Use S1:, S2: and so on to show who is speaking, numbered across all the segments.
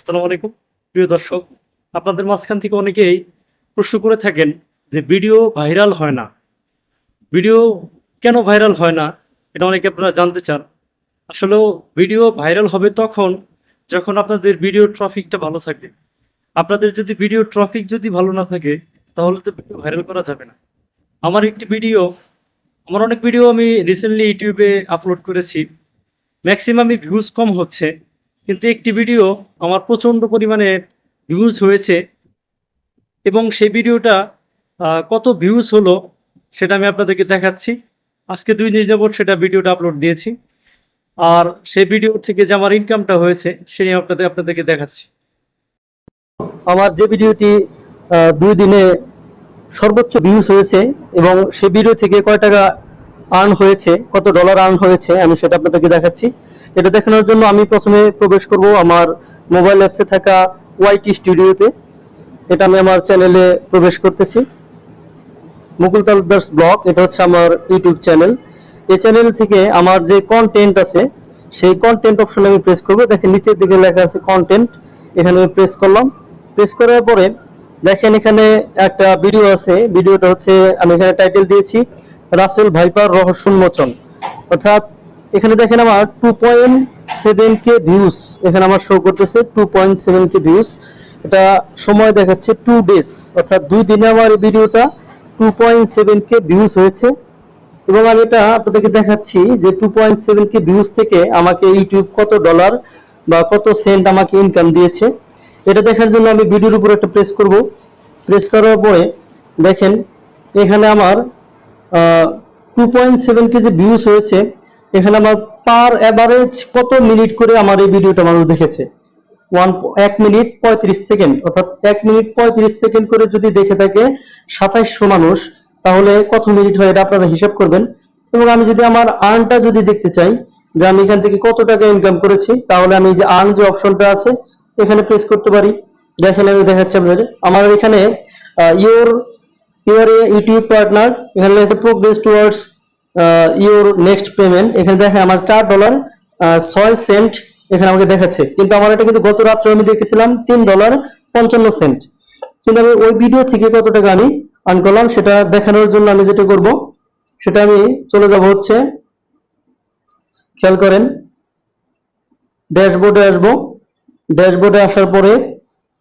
S1: আসসালামু আলাইকুম। প্রিয় দর্শক, আপনাদের মাঝখান থেকে অনেকেই প্রশ্ন করে থাকেন যে ভিডিও ভাইরাল হয় না। ভিডিও কেন ভাইরাল হয় না? এটা অনেকে আপনারা জানতে চান। আসলেও ভিডিও ভাইরাল হবে তখন যখন আপনাদের ভিডিও ট্রাফিকটা ভালো থাকে। আপনাদের যদি ভিডিও ট্রাফিক যদি ভালো না থাকে, তাহলে তো ভিডিও ভাইরাল করা যাবে না। আমার একটি ভিডিও, আমার অনেক ভিডিও আমি রিসেন্টলি ইউটিউবে আপলোড করেছি। ম্যাক্সিমামই ভিউজ কম হচ্ছে। কিন্তু একটি ভিডিও আমার প্রচণ্ড পরিমাণে ভিউজ হয়েছে এবং সেই ভিডিওটা কত ভিউজ হলো সেটা আমি আপনাদেরকে দেখাচ্ছি। আজকে দুই দিন যাবত সেটা ভিডিওটা আপলোড দিয়েছি। আর সেই ভিডিও থেকে যে আমার ইনকামটা হয়েছে সেটি আপনাদের, আপনাদেরকে দেখাচ্ছি।
S2: আমার যে ভিডিওটি দুই দিনে সর্বোচ্চ ভিউজ হয়েছে এবং সেই ভিডিও থেকে কয় টাকা আর্ন হয়েছে, কত ডলার আর্ন হয়েছে, আমি সেটা আপনাদেরকে দেখাচ্ছি। এটা দেখানোর জন্য আমি প্রথমে প্রবেশ করব আমার মোবাইল অ্যাপসে থাকা ওয়াইটি স্টুডিওতে এটা আমি আমার চ্যানেলে প্রবেশ করতেছি। মুকুল তালুকদার ব্লগ এটা হচ্ছে আমার ইউটিউব চ্যানেল এই চ্যানেল থেকে আমার যে কন্টেন্ট আছে, সেই কন্টেন্ট অপশনে আমি প্রেস করব। দেখেন নিচের দিকে লেখা আছে কন্টেন্ট এখানে আমি প্রেস করলাম। প্রেস করার পরে দেখেন এখানে একটা ভিডিও আছে ভিডিওটা হচ্ছে আমি এখানে টাইটেল দিয়েছি রাসেল ভাইপার রহস্য উন্মোচন। অর্থাৎ এখানে দেখেন আমার two point seven K views এখানে আমার শো করতেছে two point seven K views এটা সময় দেখাচ্ছে টু ডেজ অর্থাৎ দুই দিনে আমার এই ভিডিওটা two point seven K views হয়েছে। এবং আমি এটা আপনাদেরকে দেখাচ্ছি যে two point seven K views থেকে আমাকে ইউটিউব কত ডলার বা কত সেন্ট আমাকে ইনকাম দিয়েছে। এটা দেখার জন্য আমি ভিডিওর উপর একটা প্রেস করব। প্রেস করার পরে দেখেন, এখানে আমার টু পয়েন্ট সেভেন কে যে ভিউজ হয়েছে। এখানে আমার পার অ্যাভারেজ কত মিনিট করে আমার এই ভিডিওটা মানুষ দেখেছে? ওয়ান এক মিনিট পঁয়ত্রিশ সেকেন্ড অর্থাৎ এক মিনিট পঁয়ত্রিশ সেকেন্ড করে যদি দেখে থাকে সাতাইশশো মানুষ, তাহলে কত মিনিট হয় এটা আপনারা হিসাব করবেন। এবং আমি যদি আমার আর্নটা যদি দেখতে চাই, যে আমি এখান থেকে কত টাকা ইনকাম করেছি, তাহলে আমি যে আর্ন যে অপশনটা আছে, এখানে প্রেস করতে পারি। দেখেন আমি দেখাচ্ছি আপনাদের। আমার এখানে ইওর ইওর ইউটিউব পার্টনার এখানে রয়েছে progress towards your next payment এখানে দেখেন আমার চার ডলার ছয় সেন্ট এখানে আমাকে দেখাচ্ছে। কিন্তু আমার এটা কিন্তু গত রাত্রে আমি দেখেছিলাম তিন ডলার পঞ্চান্ন সেন্ট কিন্তু আমি ওই ভিডিও থেকে কত টাকা আমি আর্ন করলাম সেটা দেখানোর জন্য আমি যেটা করব, সেটা আমি চলে যাব হচ্ছে, খেয়াল করেন, ড্যাশবোর্ডে আসব। ড্যাশবোর্ডে আসার পরে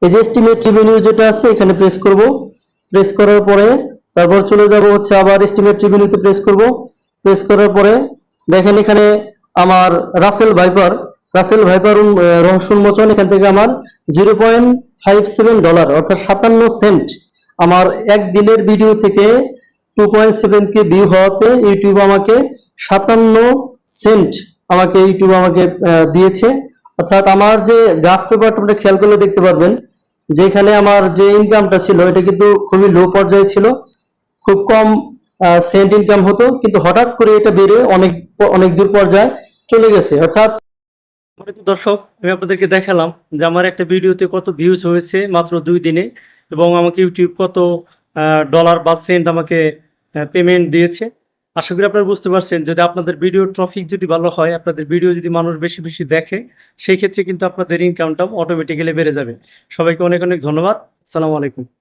S2: এই যে এস্টিমেট রেভিনিউ যেটা আছে, এখানে প্রেস করব। প্রেস করার পরে তারপর চলে যাব হচ্ছে আবার এস্টিমেট রেভিনিউতে প্রেস করব। প্রেস করার পরে দেখেন এখানে আমার রাসেল ভাইপার রাসেল ভাইপার রহস্য উন্মোচন এখান থেকে আমার zero point five seven dollar অর্থাৎ সাতান্ন সেন্ট আমার এক দিনের ভিডিও থেকে two point seven K view হওয়াতে ইউটিউব আমাকে সাতান্ন সেন্ট আমাকে ইউটিউব আমাকে দিয়েছে। অর্থাৎ আমার যে গ্রাফ পেপারটা আপনি খেয়াল করলে দেখতে পারবেন যেখানে আমার যে ইনকামটা ছিল, এটা কিন্তু খুবই লো পর্যায়ে ছিল। খুব কম সেন্ট ইনকাম হতো, কিন্তু হঠাৎ করে এটা বেড়ে অনেক অনেক দূর পর্যায়ে চলে গেছে। অর্থাৎ
S1: দর্শক, আমি আপনাদেরকে দেখালাম যে আমার একটা ভিডিওতে কত ভিউজ হয়েছে মাত্র দুই দিনে এবং আমাকে ইউটিউব কত ডলার বা সেন্ট আমাকে পেমেন্ট দিয়েছে। আশা করি আপনারা বুঝতে পারছেন, যদি আপনাদের ভিডিও ট্রাফিক যদি ভালো হয়, আপনাদের ভিডিও যদি মানুষ বেশি বেশি দেখে, সেই ক্ষেত্রে কিন্তু আপনাদের ইনকামটাও অটোমেটিক্যালি বেড়ে যাবে। সবাইকে অনেক অনেক ধন্যবাদ। সালামু আলাইকুম।